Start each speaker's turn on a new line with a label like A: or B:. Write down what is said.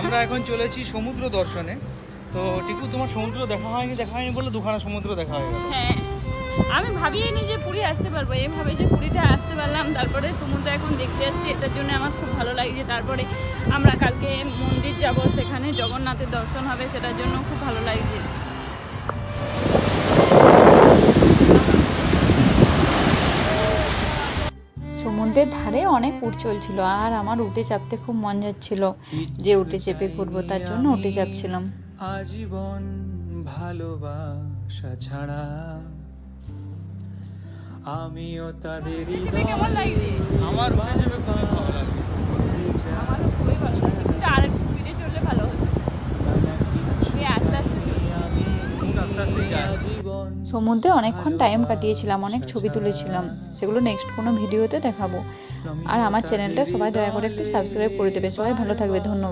A: আমরা এখন চলেছি সমুদ্র দর্শনে। তো টিকু তোমার সমুদ্র দেখা হয়নি দেখা হয়নি বলে দুখানা সমুদ্র দেখা হয়ে গেল।
B: হ্যাঁ আমি ভাবিনি যে পুরী আসতে পারব। এইভাবে যে পুরীতে আসতে পারলাম, তারপরে সমুদ্র এখন দেখতে যাচ্ছি, এটার জন্য আমার খুব ভালো লাগছে তারপরে আমরা কালকে মন্দির যাব, সেখানে জগন্নাথের দর্শন হবে, সেটার জন্য খুব ভালো লাগছে
C: সমুদ্রের ধারে অনেক উঠ চলছিল আর আমার উঠে চাপতে খুব মন যাচ্ছিল যে উঠে চেপে ঘুরবো তার জন্য উঠে চাপছিলাম।
D: আজীবন ভালোবাসা ছাড়া আমিও তাদেরই
A: আমার উঠে চেপে খুবই ভালো লাগে
B: আমার তো খুবই ভালো লাগছে কিন্তু আর একটু স্পিডে চললে ভালো হতো তুই আস্তে আস্তে চল।
A: খুব আস্তে আস্তে যায়
D: আজীবন
C: সমুদ্রে অনেকক্ষণ টাইম কাটিয়েছিলাম, অনেক ছবি তুলেছিলাম। সেগুলো নেক্সট কোনো ভিডিওতে দেখাবো। আর আমার চ্যানেলটা সবাই দয়া করে একটু সাবস্ক্রাইব করে দেবে। সবাই ভালো থাকবে, ধন্যবাদ।